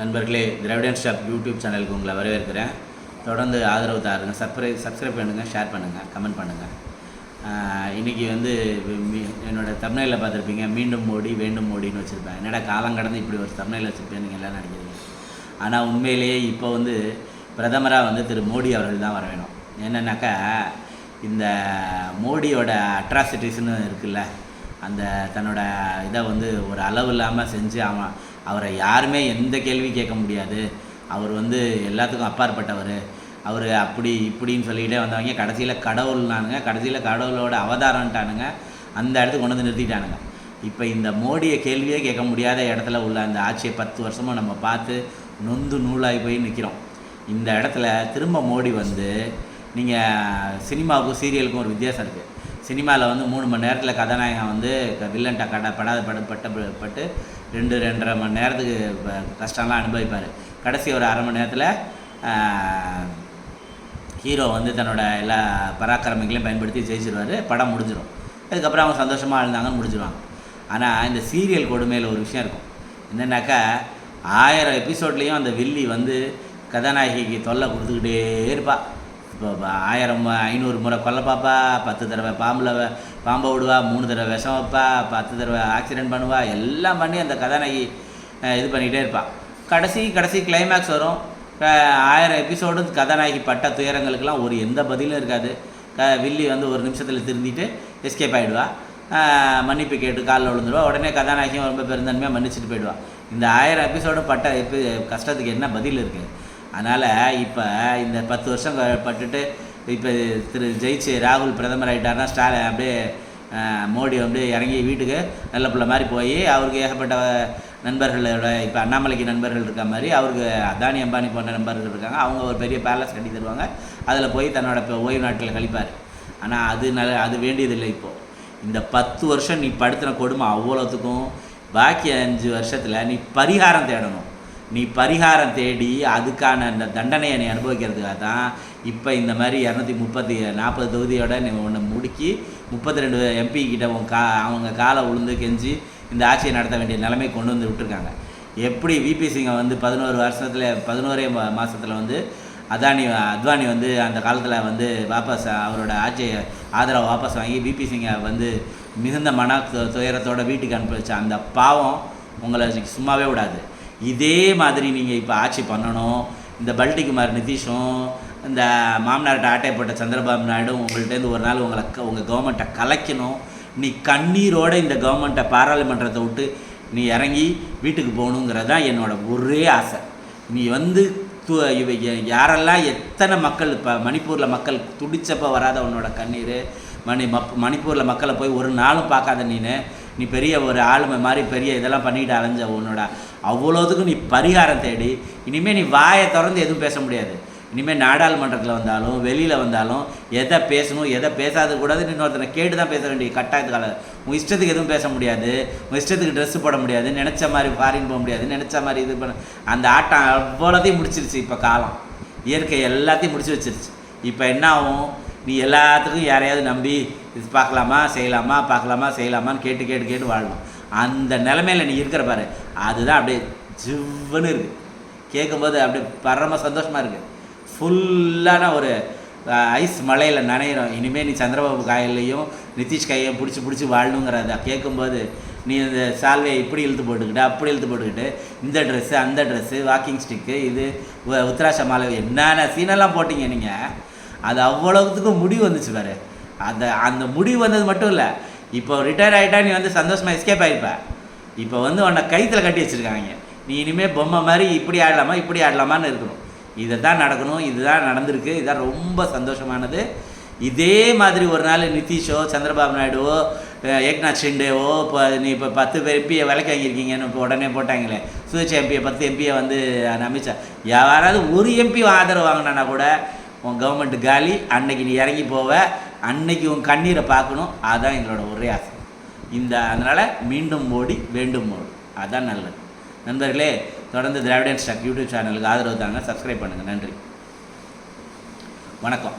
நண்பர்களே திராவிடன் shop YouTube சேனலுக்கு உங்களை வரவேற்கிறேன். தொடர்ந்து ஆதரவு தாருங்க. சப்ஸ்கிரைப் சப்ஸ்கிரைப் பண்ணுங்கள் ஷேர் பண்ணுங்கள் கமெண்ட் பண்ணுங்கள் இன்றைக்கி வந்து என்னோடய தமிழில் பார்த்துருப்பீங்க மீண்டும் மோடி வேண்டும் மோடின்னு வச்சுருப்பேன். என்னடா காலம் கடந்து இப்படி ஒரு தமிழில் வச்சுருப்பேன் நீங்கள் எல்லாம் நினைக்கிறீங்க. ஆனால் உண்மையிலேயே இப்போ வந்து பிரதமராக வந்து திரு மோடி அவர்கள் தான் வர வேணும். என்னென்னாக்கா இந்த மோடியோட அட்ராசிட்டிஸ்னு இருக்குல்ல அந்த தன்னோட இதை வந்து ஒரு அளவு இல்லாமல் செஞ்சு அவன் அவரை யாருமே எந்த கேள்வி கேட்க முடியாது. அவர் வந்து எல்லாத்துக்கும் அப்பாற்பட்டவர். அவர் அப்படி இப்படின்னு சொல்லிக்கிட்டே வந்தவங்க. கடைசியில் கடவுள்னானுங்க கடைசியில் கடவுளோட அவதாரம்ட்டானுங்க. அந்த இடத்துக்கு கொண்டு வந்து நிறுத்திட்டானுங்க. இப்போ இந்த மோடியை கேள்வியே கேட்க முடியாத இடத்துல உள்ள அந்த ஆட்சியை பத்து வருஷமும் நம்ம பார்த்து நொந்து நூலாகி போய் நிற்கிறோம் இந்த இடத்துல திரும்ப மோடி வந்து நீங்கள் சினிமாவுக்கும் சீரியலுக்கும் ஒரு வித்தியாசம் இருக்குது சினிமாவில் வந்து மூணு மணி நேரத்தில் கதாநாயகன் வந்து வில்லன்ட்ட கட படாத பட பட்ட பட்டு ரெண்டு ரெண்டரை மணி நேரத்துக்கு கஷ்டம்லாம் அனுபவிப்பார். கடைசி ஒரு அரை மணி நேரத்தில் ஹீரோ வந்து தன்னோட எல்லா பராக்கிரமிகளையும் பயன்படுத்தி ஜெயிச்சிருவார். படம் முடிஞ்சிடும் அதுக்கப்புறம் அவங்க சந்தோஷமாக இருந்தாங்கன்னு முடிஞ்சிடுவாங்க ஆனால் இந்த சீரியல் கொடுமையில் ஒரு விஷயம் இருக்கும். என்னென்னாக்கா ஆயிரம் எபிசோட்லேயும் அந்த வில்லி வந்து கதாநாயகிக்கு தொல்லை கொடுத்துக்கிட்டே இருப்பாள் ஆயிரம் ஐநூறு முறை கொல்ல பாப்பா பத்து தடவை பாம்பில் பாம்பை விடுவா மூணு தடவை விஷம் வைப்பா பத்து தடவை ஆக்சிடென்ட் பண்ணுவா எல்லாம் பண்ணி அந்த கதாநாயகி இது பண்ணிக்கிட்டே இருப்பாள் கடைசி கடைசி கிளைமேக்ஸ் வரும். ஆயிரம் எபிசோடும் கதாநாயகி பட்ட துயரங்களுக்கெல்லாம் ஒரு எந்த பதிலும் இருக்காது. க வில்லி வந்து ஒரு நிமிஷத்தில் திருந்திட்டு எஸ்கேப் ஆகிடுவா மன்னிப்பு கேட்டு காலில் விழுந்துருவா. உடனே கதாநாயகியும் ரொம்ப பெருந்தன்மையாக மன்னிச்சுட்டு போயிடுவா. இந்த ஆயிரம் எபிசோடும் பட்ட எபி கஷ்டத்துக்கு என்ன பதில் இருக்குது அதனால் இப்போ இந்த பத்து வருஷம் க- பட்டுட்டு இப்போ திரு ஜெயிச்சு ராகுல் பிரதமர் ஆகிட்டார்னா ஸ்டாலின் அப்படியே மோடி வந்து இறங்கி வீட்டுக்கு நல்ல பிள்ளை மாதிரி போய் அவருக்கு ஏகப்பட்ட நண்பர்களோட இப்போ அண்ணாமலைக்கு நண்பர்கள் இருக்க மாதிரி அவருக்கு அதானி அம்பானி போன்ற நண்பர்கள் இருக்காங்க. அவங்க ஒரு பெரிய பேலஸ் கட்டி தருவாங்க. அதில் போய் தன்னோட இப்போ ஓய்வு நாட்டில் கழிப்பார். ஆனால் அது நல்ல அது வேண்டியதில்லை இப்போது இந்த பத்து வருஷம் நீ படுத்தின கொடுமை அவ்வளோத்துக்கும் பாக்கி அஞ்சு வருஷத்தில் நீ பரிகாரம் தேடணும். நீ பரிகாரம் தேடி அதுக்கான அந்த தண்டனையை நீ அனுபவிக்கிறதுக்காக தான் இப்போ இந்த மாதிரி இரநூத்தி முப்பத்தி நாற்பது தொகுதியோட நீ ஒன்று முடுக்கி முப்பத்தி ரெண்டு எம்பி கிட்ட உன் கா அவங்க காலை உளுந்து கெஞ்சி இந்த ஆட்சியை நடத்த வேண்டிய நிலைமை கொண்டு வந்து விட்டுருக்காங்க. எப்படி விபி சிங்கை வந்து பதினோரு வருஷத்தில் பதினோரே மா- வந்து அதானி அத்வானி வந்து அந்த காலத்தில் வந்து வாபஸ் அவரோட ஆட்சியை ஆதரவை வாபஸ் வாங்கி பிபி சிங்கை வந்து மிகுந்த மன துயரத்தோட வீட்டுக்கு அனுப்பி வச்ச அந்த பாவம் உங்களை சும்மாவே விடாது. இதே மாதிரி நீங்கள் இப்போ ஆட்சி பண்ணணும். இந்த பல்டிகுமார் நிதிஷும் இந்த மாமனார்கிட்ட ஆட்டை போட்ட சந்திரபாபு நாயுடு உங்கள்கிட்டேருந்து ஒரு நாள் உங்களை உங்கள் கவர்மெண்ட்டை கலைக்கணும். நீ கண்ணீரோட இந்த கவர்மெண்ட்டை பாராளுமன்றத்தை விட்டு நீ இறங்கி வீட்டுக்கு போகணுங்கிறது தான் என்னோட ஒரே ஆசை. நீ வந்து து- இவ யாரெல்லாம் எத்தனை மக்கள் இப்போ மணிப்பூரில் மக்கள் துடிச்சப்போ வராத உன்னோட கண்ணீர் மணி மப் மணிப்பூரில் மக்களை போய் ஒரு நாளும் பார்க்காத நீனு நீ பெரிய ஒரு ஆளுமை மாதிரி பெரிய இதெல்லாம் பண்ணிக்கிட்டு அலைஞ்ச உன்னோட அவ்வளோதுக்கும் நீ பரிகாரம் தேடி. இனிமேல் நீ வாயை திறந்து எதுவும் பேச முடியாது. இனிமேல் நாடாளுமன்றத்தில் வந்தாலும் வெளியில் வந்தாலும் எதை பேசணும் எதை பேசாத கூடாதுன்னு இன்னொருத்தனை கேட்டு தான் பேச வேண்டிய கட்டாயத்துக்கால உன் இஷ்டத்துக்கு எதுவும் பேச முடியாது. உன் இஷ்டத்துக்கு ட்ரெஸ் போட முடியாது நினச்ச மாதிரி ஃபாரின் போக முடியாது நினச்ச மாதிரி இது பண்ண. அந்த ஆட்டம் அவ்வளோதையும் முடிச்சிருச்சு இப்போ காலம். இயற்கை எல்லாத்தையும் முடிச்சு வச்சிருச்சு. இப்போ என்ன ஆகும்? நீ எல்லாத்துக்கும் யாரையாவது நம்பி இது பார்க்கலாமா செய்யலாமா பார்க்கலாமா செய்யலாமான்னு கேட்டு கேட்டு கேட்டு வாழணும். அந்த நிலமையில நீ இருக்கிற பாரு அதுதான் அப்படியே ஜிவ்வுன்னு இருக்குது கேட்கும்போது அப்படியே பரம சந்தோஷமாக இருக்குது ஃபுல்லான ஒரு ஐஸ் மலையில் நனையிறோம். இனிமேல் நீ சந்திரபாபு காயிலையும் நிதிஷ் கையையும் பிடிச்சி பிடிச்சி வாழணுங்கிறத கேட்கும்போது நீ இந்த சால்வையை இப்படி இழுத்து போட்டுக்கிட்டு அப்படி இழுத்து போட்டுக்கிட்டு இந்த ட்ரெஸ்ஸு அந்த ட்ரெஸ்ஸு வாக்கிங் ஸ்டிக்கு இது உ- உத்தராட்ச மாலை என்னென்ன சீனெல்லாம் போட்டிங்க நீங்கள் அது அவ்வளவுத்துக்கு முடிவு வந்துச்சு பாரு. அந்த அந்த முடிவு வந்தது மட்டும் இல்லை. இப்போ ரிட்டையர் ஆகிட்டா நீ வந்து சந்தோஷமாக எஸ்கேப் ஆகிருப்ப இப்போ வந்து உன்னை கைத்தில் கட்டி வச்சுருக்காங்க. நீ இனிமேல் பொம்மை மாதிரி இப்படி ஆடலாமா இப்படி ஆடலாமான்னு இருக்கணும். இதை தான் நடக்கணும் இதுதான் நடந்திருக்கு இதுதான் ரொம்ப சந்தோஷமானது. இதே மாதிரி ஒரு நாள் நிதிஷோ சந்திரபாபு நாயுடுவோ ஏக்நாத் ஷிண்டேவோ இப்போ நீ இப்போ பத்து பேர் எம்பியை விலைக்கு வாங்கியிருக்கீங்கன்னு இப்போ உடனே போட்டாங்களே. சுயேட்சை எம்பியை பத்து எம்பியை வந்து அமித்ஷா. யாராவது ஒரு எம்பி ஆதரவு வாங்கினானா கூட உன் கவர்மெண்ட் காலி அன்னைக்கு நீ இறங்கி போவ அன்னைக்கு உன் கண்ணீரை பார்க்கணும். அதுதான் எங்களோட ஒரே ஆசை. இந்த அதனால் மீண்டும் மோடி வேண்டும் மோடி அதான் நல்லது. நண்பர்களே தொடர்ந்து திராவிடன் ஸ்டாக் யூடியூப் சேனலுக்கு ஆதரவு தாங்க சப்ஸ்கிரைப் பண்ணுங்கள் நன்றி. வணக்கம்.